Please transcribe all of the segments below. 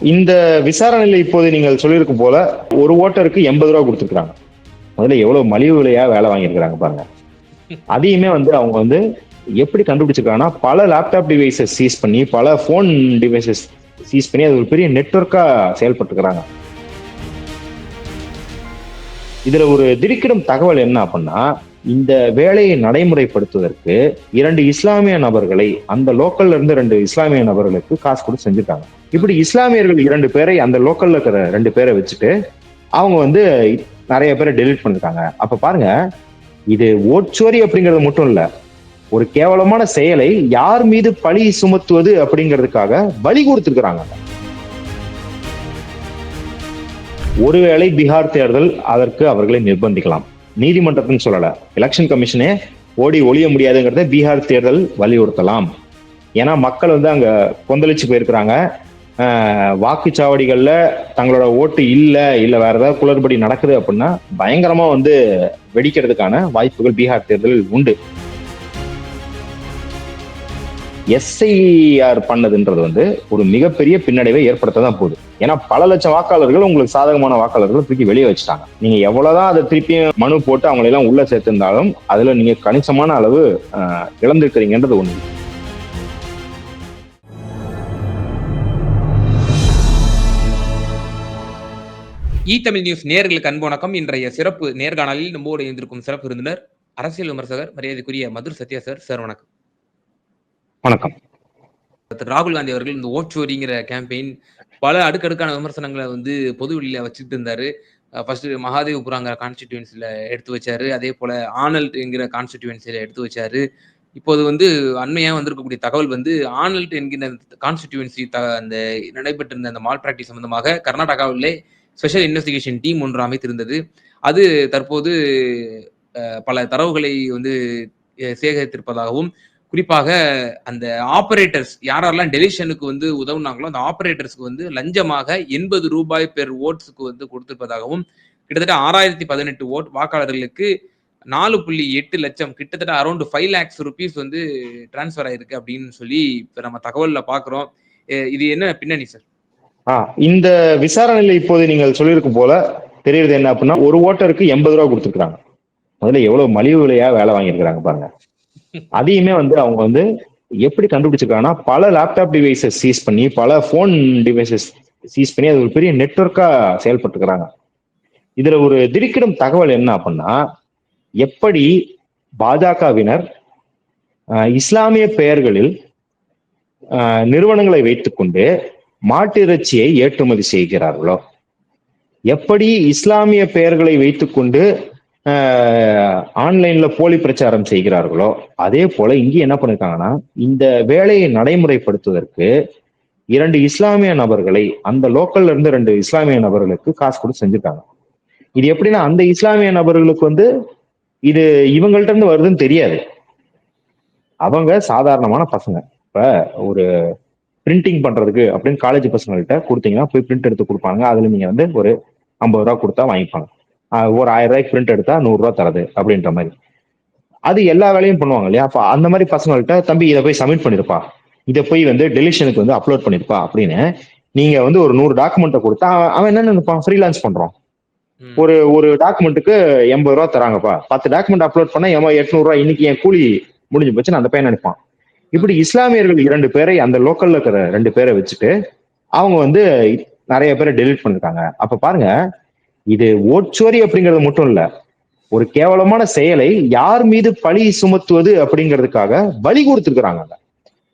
இந்த விசாரணையில இப்போது நீங்கள் சொல்லியிருக்கும் போல ஒரு ஓட்டருக்கு எண்பது ரூபா கொடுத்துருக்காங்க முதல்ல எவ்வளவு மலிவு விலையா வேலை வாங்கியிருக்கிறாங்க பாருங்க. அதையுமே வந்து அவங்க வந்து எப்படி கண்டுபிடிச்சிருக்காங்கன்னா பல லேப்டாப் டிவைசஸ் சீஸ் பண்ணி பல ஃபோன் டிவைசஸ் சீஸ் பண்ணி அது ஒரு பெரிய நெட்ஒர்க்கா செயல்பட்டுருக்கிறாங்க. இதுல ஒரு திடுக்கிடும் தகவல் என்ன அப்படின்னா இந்த வேலையை நடைமுறைப்படுத்துவதற்கு இரண்டு இஸ்லாமிய நபர்களை அந்த லோக்கல்ல இருந்து ரெண்டு இஸ்லாமிய நபர்களுக்கு காசு கொடுத்து செஞ்சுட்டாங்க. இப்படி இஸ்லாமியர்கள் இரண்டு பேரை அந்த லோக்கல்ல இருக்கிற ரெண்டு பேரை வச்சுட்டு அவங்க வந்து நிறைய பேரை டெலிட் பண்ணிருக்காங்க. அப்ப பாருங்க இது ஓட்சோரி அப்படிங்கிறது மட்டும் இல்ல ஒரு கேவலமான செயலை யார் மீது பழி சுமத்துவது அப்படிங்கிறதுக்காக வழி கொடுத்துருக்குறாங்க. ஒருவேளை பீகார் தேர்தல் அதற்கு அவர்களை நிர்பந்திக்கலாம். நீதிமன்றத்தின் சொல்லல. எலெக்ஷன் கமிஷனே ஓடி ஒழிய முடியாதுங்கிறத பீகார் தேர்தல் வலியுறுத்தலாம். ஏன்னா மக்கள் வந்து அங்க கொந்தளிச்சு போயிருக்கிறாங்க. வாக்குச்சாவடிகளில் தங்களோட ஓட்டு இல்லை இல்லை வேற ஏதாவது குளறுபடி நடக்குது அப்படின்னா பயங்கரமா வந்து வெடிக்கிறதுக்கான வாய்ப்புகள் பீகார் தேர்தலில் உண்டு. எஸ்ஐஆர் பண்ணதுன்றது வந்து ஒரு மிகப்பெரிய பின்னடைவை ஏற்படுத்த தான் போகுது. ஏன்னா பல லட்சம் வாக்காளர்கள் உங்களுக்கு சாதகமான வாக்காளர்கள் தூக்கி வெளியே வச்சுட்டாங்க. நீங்க எவ்வளவுதான் அதை திருப்பியும் மனு போட்டு அவங்களை எல்லாம் உள்ள சேர்த்திருந்தாலும் அதுல நீங்க கணிசமான அளவு இழந்திருக்கிறீங்கன்றது ஒண்ணு. இ தமிழ் நியூஸ் நேர்களுக்கு அன்பு வணக்கம். இன்றைய சிறப்பு நேர்காணலில் நம்மோடு இருந்திருக்கும் சிறப்பு விருந்தினர் அரசியல் விமர்சகர் மரியாதைக்குரிய மதுர் சத்யா சார் சார் வணக்கம். வணக்கம். ராகுல் காந்தி அவர்கள் இந்த ஓட்சோரிங்கிற கேம்பெயின் பல அடுக்கடுக்கான விமர்சனங்களை வந்து பொது வெளியில வச்சுட்டு இருந்தாரு. ஃபர்ஸ்ட் மகாதேவ்புராங்கிற கான்ஸ்டிடியூன்சில எடுத்து வச்சாரு. அதே போல ஆனல்ட் என்கிற கான்ஸ்டிடியூன்சில எடுத்து வச்சாரு. இப்போது வந்து அண்மையாக வந்திருக்கக்கூடிய தகவல் வந்து ஆனல்ட் என்கிற கான்ஸ்டிடியூன்சி அந்த நடைபெற்றிருந்த அந்த மால் பிராக்டிஸ் சம்பந்தமாக கர்நாடகாவிலே ஸ்பெஷல் இன்வெஸ்டிகேஷன் டீம் ஒன்று அமைத்திருந்தது. அது தற்போது பல தரவுகளை வந்து சேகரித்திருப்பதாகவும் குறிப்பாக அந்த ஆபரேட்டர்ஸ் யாரெல்லாம் டெலிஷனுக்கு வந்து உதவுனாங்களோ அந்த ஆபரேட்டர்ஸ்க்கு வந்து லஞ்சமாக எண்பது ரூபாய் பெர் ஓட்ஸுக்கு வந்து கொடுத்திருப்பதாகவும் கிட்டத்தட்ட ஆறாயிரத்தி பதினெட்டு ஓட் வாக்காளர்களுக்கு நாலு புள்ளி எட்டு லட்சம் கிட்டத்தட்ட அரௌண்ட் ஃபைவ் லேக்ஸ் ருபீஸ் வந்து டிரான்ஸ்ஃபர் ஆயிருக்கு அப்படின்னு சொல்லி இப்போ நம்ம தகவல்ல பாக்குறோம். இது என்ன பின்னணி சார் ஆ இந்த விசாரணையில இப்போது நீங்கள் சொல்லியிருக்கும் போல தெரியுது என்ன அப்படின்னா ஒரு ஓட்டருக்கு எண்பது ரூபா கொடுத்துருக்காங்க முதல்ல எவ்வளவு மலிவு விலையா வேலை வாங்கியிருக்கிறாங்க பாருங்க. அதையுமே வந்து அவங்க வந்து எப்படி கண்டுபிடிச்சிருக்காங்கன்னா பல லேப்டாப் டிவைசஸ் சீஸ் பண்ணி பல ஃபோன் டிவைசஸ் சீஸ் பண்ணி அது ஒரு பெரிய நெட்ஒர்க்கா செயல்பட்டுக்கிறாங்க இதுல ஒரு திடுக்கிடும் தகவல் என்ன அப்படின்னா எப்படி பாஜகவினர் இஸ்லாமிய பெயர்களில் நிறுவனங்களை வைத்துக்கொண்டு மாட்டிறைச்சியை ஏற்றுமதி செய்கிறார்களோ? எப்படி இஸ்லாமிய பெயர்களை வைத்துக்கொண்டு ஆன்லைன்ல போலி பிரச்சாரம் செய்கிறார்களோ அதே போல இங்கே என்ன பண்ணிருக்காங்கன்னா இந்த வேலையை நடைமுறைப்படுத்துவதற்கு இரண்டு இஸ்லாமிய நபர்களை அந்த லோக்கல்ல இருந்து ரெண்டு இஸ்லாமிய நபர்களுக்கு காசு கொடுத்து செஞ்சிருக்காங்க. இது எப்படின்னா அந்த இஸ்லாமிய நபர்களுக்கு வந்து இது இவங்கள்ட்ட இருந்து வருதுன்னு தெரியாது. அவங்க சாதாரணமான பசங்க. இப்ப ஒரு பிரிண்டிங் பண்றதுக்கு அப்படின்னு காலேஜ் பசங்கள்கிட்ட கொடுத்தீங்கன்னா போய் பிரிண்ட் எடுத்து கொடுப்பாங்க. அதுல நீங்க வந்து ஒரு ஐம்பது ரூபா கொடுத்தா வாங்கிப்பாங்க. ஒரு ஆயிரம் ரூபாய்க்கு பிரிண்ட் எடுத்தா நூறு ரூபா தரது அப்படின்ற மாதிரி. அது எல்லா வேலையும் பண்ணுவாங்க இல்லையா? அப்ப அந்த மாதிரி பசங்கள்ட்ட தம்பி இதை போய் சப்மிட் பண்ணிருப்பா. இதை போய் வந்து டெலிஷனுக்கு வந்து அப்லோட் பண்ணிருப்பா. அப்படின்னு நீங்க வந்து ஒரு நூறு டாக்குமெண்ட்டை கொடுத்தா அவன் என்ன நினைப்பான்? ஃப்ரீலான்ஸ் பண்றோம் ம். ஒரு ஒரு டாக்குமெண்ட்டுக்கு எண்பது ரூபா தராங்கப்பா. பத்து டாக்குமெண்ட் அப்லோட் பண்ணா எட்நூறு ரூபா இன்னைக்கு என் கூலி முடிஞ்சு போச்சுன்னு அந்த பையன் நினைப்பான். இப்படி இஸ்லாமியர்கள் இரண்டு பேரை அந்த லோக்கல்ல இருக்கிற ரெண்டு பேரை வச்சுட்டு அவங்க வந்து நிறைய பேரை டெலீட் பண்ணிருக்காங்க. அப்ப பாருங்க இது ஓட்சோரி அப்படிங்கிறது மட்டும் இல்ல ஒரு கேவலமான செயலை யார் மீது பழி சுமத்துவது அப்படிங்கிறதுக்காக வழி கொடுத்துருக்குறாங்க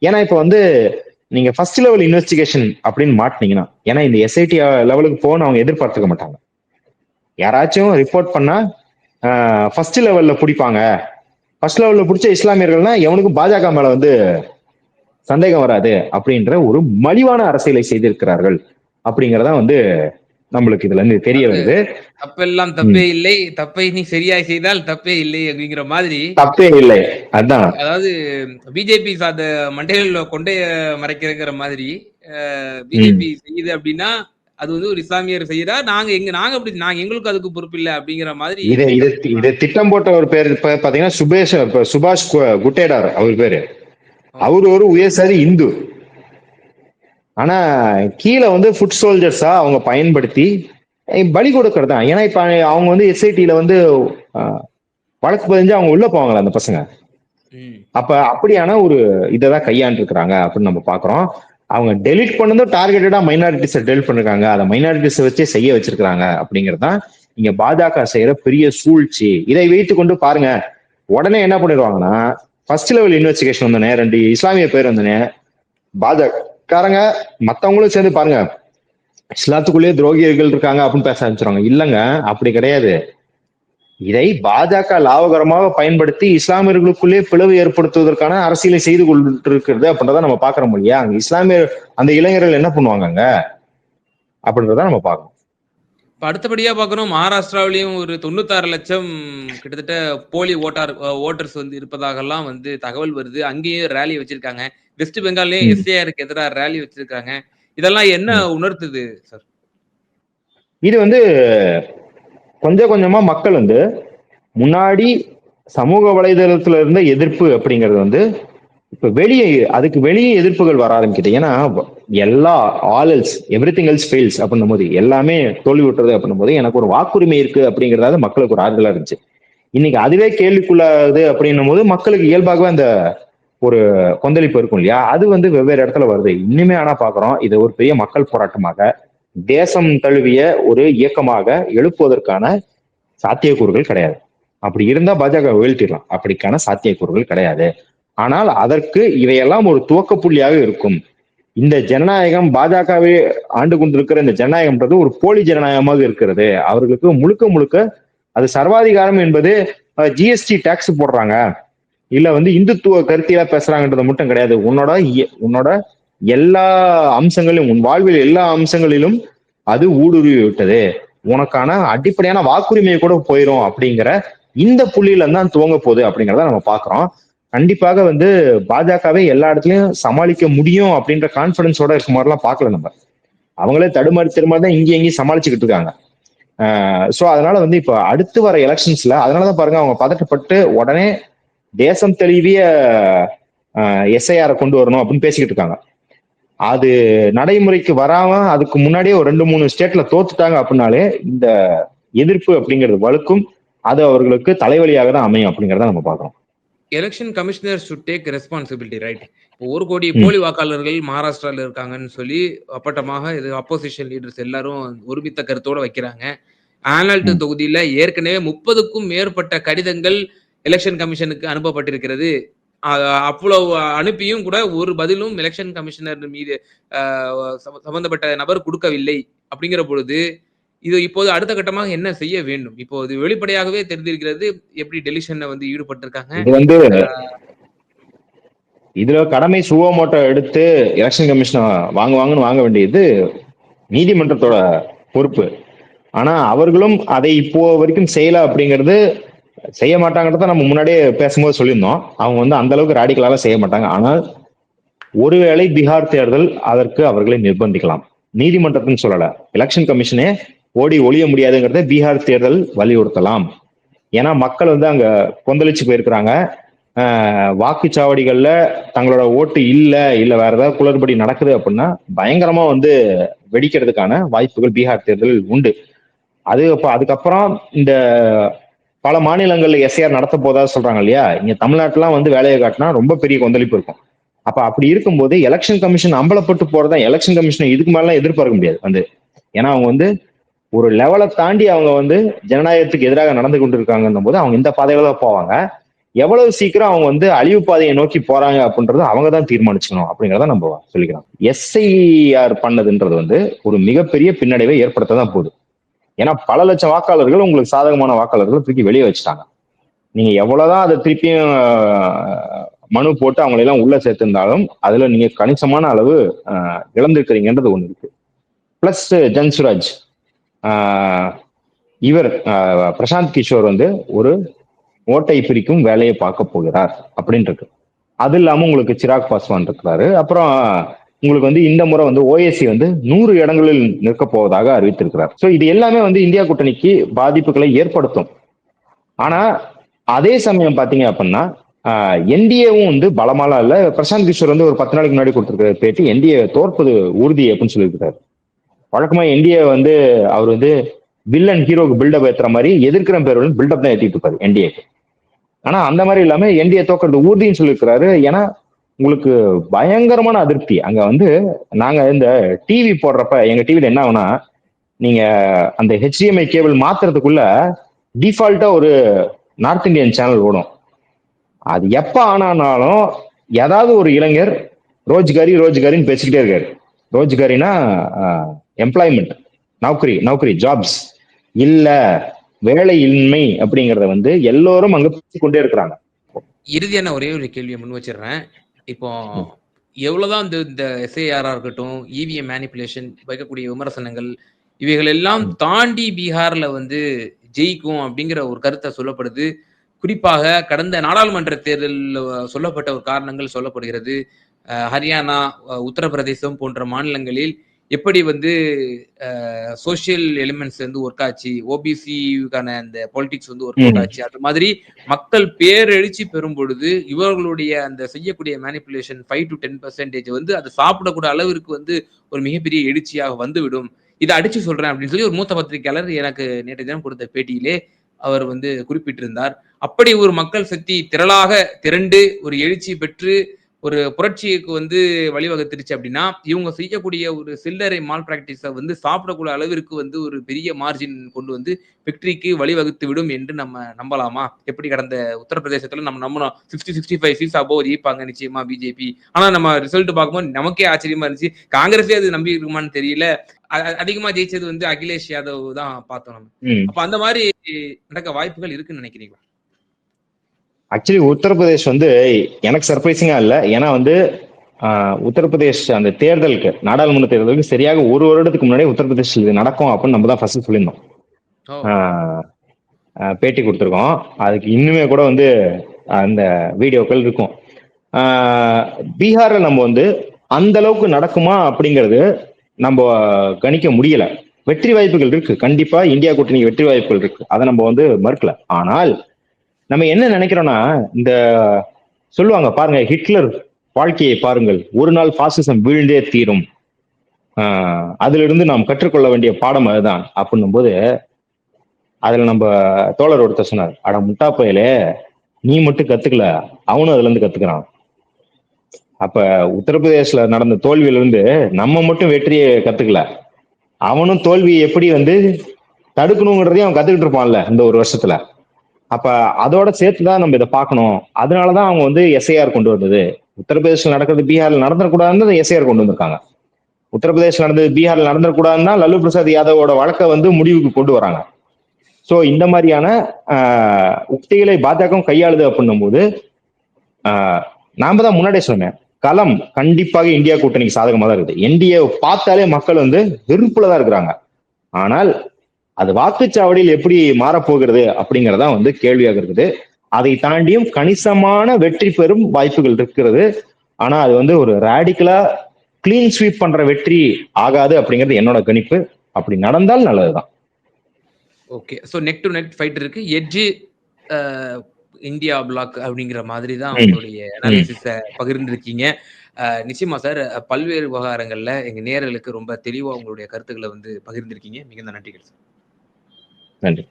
ஏன்னா இப்ப வந்து நீங்க ஃபர்ஸ்ட் லெவல் இன்வெஸ்டிகேஷன் அப்படின்னு மாட்டினீங்கன்னா ஏன்னா இந்த எஸ்ஐடி லெவலுக்கு போகணும் அவங்க எதிர்பார்த்துக்க மாட்டாங்க. யாராச்சும் ரிப்போர்ட் பண்ணா ஃபர்ஸ்ட் லெவல்ல பிடிப்பாங்க. ஃபர்ஸ்ட் லெவல்ல பிடிச்ச இஸ்லாமியர்கள்னா எவனுக்கும் பாஜக மேல வந்து சந்தேகம் வராது அப்படின்ற ஒரு மலிவான அரசியலை செய்திருக்கிறார்கள் அப்படிங்கறத வந்து நம்மளுக்கு இதுல இருந்து தெரிய வருது. தப்பெல்லாம் தப்பே இல்லை. தப்பை நீ சரியாய் செய்தால் தப்பே இல்லை அப்படிங்கிற மாதிரி தப்பே இல்லை. அதான். அதாவது பிஜேபி சாத மண்டையில கொண்டைய மறைக்கிறங்கிற மாதிரி பிஜேபி செய்யுது அப்படின்னா அது வந்து ஒரு இஸ்லாமியர் செய்யறா. நாங்க எங்க நாங்க அப்படி நாங்க எங்களுக்கு அதுக்கு பொறுப்பு இல்ல அப்படிங்கிற மாதிரி இது திட்டம் போட்ட ஒரு பேர் பாத்தீங்கன்னா சுபேஷ் சுபாஷ் குட்டேடார் அவர் பேரு. அவர் ஒரு உயர்சாதி இந்து. ஆனா கீழே வந்து ஃபுட் சோல்ஜர்ஸா அவங்க பயன்படுத்தி பலி கொடுக்கறது? தான் ஏன்னா இப்ப அவங்க வந்து எஸ்ஐடியில வந்து வழக்கு பதிஞ்சு அவங்க உள்ள போவாங்களா அந்த பசங்க. அப்ப அப்படியான ஒரு இதை தான் கையாண்டு இருக்கிறாங்க அப்படின்னு நம்ம பாக்குறோம். அவங்க டெலிட் பண்ணதும் டார்கெட்டடா மைனாரிட்டிஸை டெலிட் பண்ணிருக்காங்க. அதை மைனாரிட்டிஸை வச்சே செய்ய வச்சிருக்காங்க அப்படிங்கிறது தான் இங்க பாஜக செய்யற பெரிய சூழ்ச்சி. இதை வைத்து கொண்டு பாருங்க. உடனே என்ன பண்ணிடுவாங்கன்னா ஃபர்ஸ்ட் லெவல் இன்வெஸ்டிகேஷன் வந்தனே ரெண்டு இஸ்லாமிய பேர் வந்தனே காரங்க மத்தவங்களும் சேர்ந்து பாருங்க. இஸ்லாத்துக்குள்ளேயே துரோகிகள் இருக்காங்க அப்படின்னு பேச ஆரம்பிச்சிருவாங்க. இல்லங்க அப்படி கிடையாது. இதை பாஜக லாபகரமாக பயன்படுத்தி இஸ்லாமியர்களுக்குள்ளே பிளவு ஏற்படுத்துவதற்கான அரசியலை செய்து கொண்டிருக்கிறது அப்படின்றத நம்ம பாக்குறோம் இல்லையா? அங்க இஸ்லாமிய அந்த இளைஞர்கள் என்ன பண்ணுவாங்க அங்க அப்படின்றத நம்ம பார்க்கணும். அடுத்தபடியா பார்க்கணும். மகாராஷ்டிராவிலயும் ஒரு தொண்ணூத்தாறு லட்சம் கிட்டத்தட்ட போலி ஓட்டார் ஓட்டர்ஸ் வந்து இருப்பதாகலாம் வந்து தகவல் வருது. அங்கேயும் ரேலி வச்சிருக்காங்க. வெஸ்ட் பெங்கால்லயும் ம். எஸ்ஏஆருக்கு எதிராக ரேலி வச்சிருக்காங்க. இதெல்லாம் என்ன உணர்த்துது சார் இது வந்து கொஞ்சம் கொஞ்சமா மக்கள் வந்து முன்னாடி சமூக வலைதளத்துல இருந்த எதிர்ப்பு அப்படிங்கிறது வந்து இப்ப வெளியே அதுக்கு வெளியே எதிர்ப்புகள் வர ஆரம்பிக்குது. ஏன்னா எல்லா all else everything else fails அப்படின்னும் போது எல்லாமே தோல்வி விட்டுறது அப்படின்னும் போது எனக்கு ஒரு வாக்குரிமை இருக்கு அப்படிங்கறதாவது மக்களுக்கு ஒரு ஆறுதலா இருந்துச்சு. இன்னைக்கு அதுவே கேள்விக்குள்ளாது அப்படின்னும் போது மக்களுக்கு இயல்பாகவே அந்த ஒரு கொந்தளிப்பு இருக்கும் இல்லையா? அது வந்து வெவ்வேறு இடத்துல வருது. இன்னுமே ஆனா பாக்குறோம் இது ஒரு பெரிய மக்கள் போராட்டமாக தேசம் தழுவிய ஒரு இயக்கமாக எழுப்புவதற்கான சாத்தியக்கூறுகள் கிடையாது. அப்படி இருந்தா பாஜக வீழ்த்திடலாம். அப்படிக்கான சாத்தியக்கூறுகள் கிடையாது. ஆனால் அதற்கு இவையெல்லாம் ஒரு துவக்க புள்ளியாக இருக்கும். இந்த ஜனநாயகம் பாஜகவே ஆண்டு கொண்டிருக்கிற இந்த ஜனநாயகம்ன்றது ஒரு போலி ஜனநாயகமாக இருக்கிறது. அவர்களுக்கு முழுக்க முழுக்க அது சர்வாதிகாரம் என்பது ஜிஎஸ்டி டாக்ஸ் போடுறாங்க. இல்ல வந்து இந்துத்துவ கருத்தியலா பேசுறாங்கன்றது மட்டும் கிடையாது. உன்னோட உன்னோட எல்லா அம்சங்களிலும் உன் வாழ்வில் எல்லா அம்சங்களிலும் அது ஊடுருவி விட்டது. உனக்கான அடிப்படையான வாக்குரிமை கூட போயிடும் அப்படிங்கிற இந்த புள்ளியில தான் துவங்க போகுது அப்படிங்கிறத நம்ம பாக்குறோம். கண்டிப்பாக வந்து பாஜகவை எல்லா இடத்துலயும் சமாளிக்க முடியும் அப்படின்ற கான்பிடன்ஸோட இருக்க மாதிரிலாம் பார்க்கல நம்ம. அவங்களே தடுமாறி திரும்ப தான் இங்கேயும் எங்கேயும் சமாளிச்சுக்கிட்டு இருக்காங்க. ஸோ அதனால வந்து இப்போ அடுத்து வர எலெக்ஷன்ஸ்ல அதனாலதான் பாருங்க அவங்க பதட்டப்பட்டு உடனே தேசம் தழுவிய எஸ்ஐஆரை கொண்டு வரணும் அப்படின்னு பேசிக்கிட்டு இருக்காங்க அது நடைமுறைக்கு வராம அதுக்கு முன்னாடியே ஒரு ரெண்டு மூணு ஸ்டேட்ல தோத்துட்டாங்க அப்படின்னாலே இந்த எதிர்ப்பு அப்படிங்கிறது வலுக்கும் அது அவர்களுக்கு தலைவலியாக தான் அமையும் அப்படிங்கிறத நம்ம பார்க்கறோம் election commissioner should take responsibility right இப்போ ஒரு கோடி. போலி வாக்காளர்கள் மகாராஷ்டிரால இருக்காங்கன்னு சொல்லி அப்பட்டமாக இது அப்போசிஷன் லீடர்ஸ் எல்லாரும் ஒருமித்த கருத்தோட வைக்கிறாங்க ஆனல்ட் ம். தொகுதியில ஏற்கனவே முப்பதுக்கும் மேற்பட்ட கடிதங்கள் எலெக்ஷன் கமிஷனுக்கு அனுப்பப்பட்டிருக்கிறது. அவ்வளவு அனுப்பியும் கூட ஒரு பதிலும் எலெக்ஷன் கமிஷனர் மீது சம்பந்தப்பட்ட நபர் கொடுக்கவில்லை. அப்படிங்கிற பொழுது இது இப்போது அடுத்த கட்டமாக என்ன செய்ய வேண்டும்? இப்போது வெளிப்படையாகவே தெரிந்திருக்கிறது எப்படி டெலிஷன்ல வந்து ஈடுபட்டிருக்காங்க. இதுல கடமை சுவமோட்டோ எடுத்து எலெக்ஷன் கமிஷனை வாங்க வாங்கன்னு வாங்க வேண்டியது நீதிமன்றத்தோட பொறுப்பு. ஆனா அவர்களும் அதை இப்போ வரைக்கும் செய்யல அப்படிங்கிறது செய்ய மாட்டாங்கிறத நம்ம முன்னாடியே பேசும்போது சொல்லியிருந்தோம். அவங்க வந்து அந்த அளவுக்கு ராடிக்கலால செய்ய மாட்டாங்க. ஆனால் ஒருவேளை பீகார் தேர்தல் அதற்கு அவர்களை நிர்பந்திக்கலாம். நீதிமன்றத்தின் சொல்லல. எலெக்ஷன் கமிஷனே ஓடி ஒழிய முடியாதுங்கிறத பீகார் தேர்தல் வலியுறுத்தலாம். ஏன்னா மக்கள் வந்து அங்க கொந்தளிச்சு போயிருக்கிறாங்க. வாக்குச்சாவடிகள்ல தங்களோட ஓட்டு இல்ல இல்ல வேற ஏதாவது குளறுபடி நடக்குது அப்படின்னா பயங்கரமா வந்து வெடிக்கிறதுக்கான வாய்ப்புகள் பீகார் தேர்தலில் உண்டு. அது அப்ப அதுக்கப்புறம் இந்த பல மாநிலங்கள்ல எஸ்ஐஆர் நடத்த போதா சொல்றாங்க இல்லையா? இங்க தமிழ்நாட்டுலாம் வந்து வேலையை காட்டினா ரொம்ப பெரிய கொந்தளிப்பு இருக்கும். அப்ப அப்படி இருக்கும்போது எலெக்ஷன் கமிஷன் அம்பலப்பட்டு போறதா? எலெக்ஷன் கமிஷன் இதுக்கு மேலாம் எதிர்பார்க்க முடியாது வந்து. ஏன்னா அவங்க வந்து ஒரு லெவலை தாண்டி அவங்க வந்து ஜனநாயகத்துக்கு எதிராக நடந்து கொண்டு இருக்காங்கன்னும் போது அவங்க இந்த பாதையில தான் போவாங்க. எவ்வளவு சீக்கிரம் அவங்க வந்து அழிவு பாதையை நோக்கி போறாங்க அப்படின்றது அவங்க தான் தீர்மானிச்சுக்கணும் அப்படிங்கிறத நம்ம சொல்லிக்கிறோம். எஸ்ஐஆர் பண்ணதுன்றது வந்து ஒரு மிகப்பெரிய பின்னடைவை ஏற்படுத்த தான் போகுது. ஏன்னா பல லட்சம் வாக்காளர்கள் உங்களுக்கு சாதகமான வாக்காளர்கள் தூக்கி வெளியே வச்சுட்டாங்க. நீங்க எவ்வளவுதான் அதை திருப்பியும் மனு போட்டு அவங்களை எல்லாம் உள்ள சேர்த்திருந்தாலும் அதுல நீங்க கணிசமான அளவு ஆஹ், இழந்திருக்கிறீங்கன்றது ஒண்ணு இருக்கு. பிளஸ் ஜன்சுராஜ் ஆஹ், இவர் பிரசாந்த் கிஷோர் வந்து ஒரு ஓட்டை பிரிக்கும் வேலையை பார்க்க போகிறார் அப்படின்னு இருக்கு அது இல்லாம உங்களுக்கு சிராக் பாஸ்வான் இருக்கிறாரு. அப்புறம் உங்களுக்கு வந்து இந்த முறை வந்து ஓஎஸ்சி வந்து நூறு இடங்களில் நிற்க போவதாக அறிவித்திருக்கிறார். சோ இது எல்லாமே வந்து இந்தியா கூட்டணிக்கு பாதிப்புகளை ஏற்படுத்தும். ஆனா அதே சமயம் பாத்தீங்க அப்படின்னா என்டிஏவும் வந்து பலமாலாம் இல்ல. பிரசாந்த் கிஷோர் வந்து ஒரு பத்து நாளைக்கு முன்னாடி கொடுத்துருக்கிற பேட்டி என்டிஏ தோற்பது உறுதி அப்படின்னு சொல்லியிருக்கிறார். வழக்கமா என்டிஏ வந்து அவர் வந்து வில்லன் ஹீரோக்கு பில்டப் ஏத்துற மாதிரி எதிர்க்கிற பேர் வந்து பில்டப் தான் ஏத்திட்டு இருப்பாரு என்டிஏக்கு ஆனா அந்த மாதிரி இல்லாம என்டிஏ தோக்கிறது உறுதின்னு சொல்லியிருக்கிறாரு. ஏன்னா உங்களுக்கு பயங்கரமான அதிருப்தி. அங்க வந்து நாங்க இந்த டிவி போடுறப்ப எங்க டிவில என்ன ஆகுனா நீங்க அந்த ஹெச்டிஎம்ஐ கேபிள் மாத்துறதுக்குள்ள டிஃபால்ட்டா ஒரு நார்த் இந்தியன் சேனல் ஓடும். அது எப்ப ஆனானாலும் ஏதாவது ஒரு இளைஞர் ரோஜ்காரி ரோஜ்காரின்னு பேசிக்கிட்டே இருக்காரு. ரோஜ்காரினா எம்ப்ளாய்மெண்ட் நௌக்கரி நௌக்கரி ஜாப்ஸ் இல்ல வேலை இன்மை அப்படிங்கறத வந்து எல்லோரும் அங்க பேசிக்கொண்டே இருக்கிறாங்க. இறுதியான ஒரே ஒரு கேள்வியை முன் வச்சிடுறேன். இப்போ எவ்வளவுதான் இந்த இந்த எஸ்ஐஆரா இருக்கட்டும் E இவிஎம் மேனிப்புலேஷன் வைக்கக்கூடிய விமர்சனங்கள் இவைகள் எல்லாம் தாண்டி பீகார்ல வந்து ஜெயிக்கும் அப்படிங்கிற ஒரு கருத்தை சொல்லப்படுது. குறிப்பாக கடந்த நாடாளுமன்ற தேர்தலில் சொல்லப்பட்ட ஒரு காரணங்கள் சொல்லப்படுகிறது. ஹரியானா உத்தரப்பிரதேசம் போன்ற மாநிலங்களில் எப்படி வந்து சோசியல் எலிமெண்ட்ஸ் வந்து ஒர்க் ஆச்சு ஓபிசிக்கான அந்த பாலிடிக்ஸ் வந்து ஒர்க் அவுட். ஆச்சு அது மாதிரி மக்கள் பேரெழுச்சி பெறும் பொழுது இவர்களுடைய அந்த செய்யக்கூடிய manipulation five to ten percentage வந்து அது சாப்பிடக்கூடிய அளவிற்கு வந்து ஒரு மிகப்பெரிய எழுச்சியாக வந்துவிடும் இதை அடிச்சு சொல்றேன் அப்படின்னு சொல்லி ஒரு மூத்த பத்திரிகையாளர் எனக்கு நேற்று தினம் கொடுத்த பேட்டியிலே அவர் வந்து குறிப்பிட்டிருந்தார் அப்படி ஒரு மக்கள் சக்தி திரளாக திரண்டு ஒரு எழுச்சி பெற்று ஒரு புரட்சிக்கு வந்து வழிவகுத்துருச்சு அப்படின்னா இவங்க செய்யக்கூடிய ஒரு சில்லறை மால் பிராக்டிஸை வந்து சாப்பிடக்கூடிய அளவிற்கு வந்து ஒரு பெரிய மார்ஜின் கொண்டு வந்து வெற்றிக்கு வழிவகுத்து விடும் என்று நம்ம நம்பலாமா? எப்படி கடந்த உத்தரப்பிரதேசத்துல நம்ம நம்பணும் sixty sixty five seats above ஜெயிப்பாங்க நிச்சயமா பிஜேபி ஆனா நம்ம ரிசல்ட் பார்க்கும்போது நமக்கே ஆச்சரியமா இருந்துச்சு. காங்கிரஸே அது நம்பி இருக்குமான்னு தெரியல. அதிகமா ஜெயிச்சது வந்து அகிலேஷ் யாதவ் தான் பார்த்தோம் நம்ம. அப்ப அந்த மாதிரி நடக்க வாய்ப்புகள் இருக்குன்னு நினைக்கிறீங்களா? ஆக்சுவலி உத்தரப்பிரதேஷ் வந்து எனக்கு சர்ப்ரைசிங்கா இல்ல. ஏன்னா வந்து உத்தரப்பிரதேஷ் அந்த தேர்தலுக்கு நாடாளுமன்ற தேர்தலுக்கு சரியாக ஒரு வருடத்துக்கு முன்னாடி உத்தரப்பிரதேஷ் இது நடக்கும் அப்படின்னு நம்ம தான் ஃபர்ஸ்ட் சொல்லியிருந்தோம். பேட்டி கொடுத்துருக்கோம். அதுக்கு இன்னுமே கூட வந்து அந்த வீடியோக்கள் இருக்கும். ஆஹ், பீகார்ல நம்ம வந்து அந்த அளவுக்கு நடக்குமா அப்படிங்கிறது நம்ம கணிக்க முடியல. வெற்றி வாய்ப்புகள் இருக்கு. கண்டிப்பா இந்தியா கூட்டணிக்கு வெற்றி வாய்ப்புகள் இருக்கு. அதை நம்ம வந்து மறுக்கல. ஆனால் நம்ம என்ன நினைக்கிறோம்னா இந்த சொல்லுவாங்க பாருங்க ஹிட்லர் வாழ்க்கையை பாருங்கள். ஒரு நாள் பாசிசம் வீழ்ந்தே தீரும். அதிலிருந்து இருந்து நாம் கற்றுக்கொள்ள வேண்டிய பாடம் அதுதான். அப்படின்னும் போது அதுல நம்ம தோழர் ஒருத்தர் சொன்னார் அட முட்டா பயலே நீ மட்டும் கத்துக்கல அவனும் அதுல இருந்து கத்துக்கிறான். அப்ப உத்தரப்பிரதேசல நடந்த தோல்வியில இருந்து நம்ம மட்டும் வெற்றியை கத்துக்கல. அவனும் தோல்வியை எப்படி வந்து தடுக்கணுங்கிறதையும் அவன் கத்துக்கிட்டு இருப்பான்ல இந்த ஒரு வருஷத்துல. அப்ப அதோட சேர்த்துதான் நம்ம இதை பார்க்கணும். அதனாலதான் அவங்க வந்து எஸ்ஐஆர் கொண்டு வந்தது. உத்தரப்பிரதேசில் நடக்கிறது பீகார்ல நடந்துடக்கூடாதுன்னு எஸ்ஐஆர் கொண்டு வந்திருக்காங்க. உத்தரப்பிரதேசில் நடந்தது பீகார்ல நடந்துடக்கூடாதுன்னா லல்லு பிரசாத் யாதவோட வழக்கை வந்து முடிவுக்கு கொண்டு வராங்க. ஸோ இந்த மாதிரியான உக்திகளை பாஜக கையாளுது அப்படின்னும் போது நாம தான் முன்னாடியே சொன்னேன். களம் கண்டிப்பாக இந்தியா கூட்டணிக்கு சாதகமாக தான் இருக்குது. என்டிஏ பார்த்தாலே மக்கள் வந்து வெறுப்புல தான் இருக்கிறாங்க. ஆனால் அது வாக்குச்சாவடியில் எப்படி மாறப்போகிறது அப்படிங்கறதா வந்து கேள்வியாக இருக்குது. அதை தாண்டியும் கணிசமான வெற்றி பெறும் வாய்ப்புகள் இருக்கிறது. ஆனா அது வந்து ஒரு ரேடிக்கலா கிளீன் ஸ்வீப் பண்ற வெற்றி ஆகாது அப்படிங்கிறது என்னோட கணிப்பு. அப்படி நடந்தால் நல்லதுதான். Okay so neck to neck fight இருக்கு. எட்ஜு இந்தியா பிளாக் அப்படிங்கிற மாதிரி தான் ம். உங்களுடைய அனாலிசிஸை பகிர்ந்திருக்கீங்க. நிச்சயமா சார் பல்வேறு விவகாரங்கள்ல எங்க நேயர்களுக்கு ரொம்ப தெளிவா உங்களுடைய கருத்துக்களை வந்து பகிர்ந்திருக்கீங்க. மிகுந்த நன்றிகள் சார். நன்றி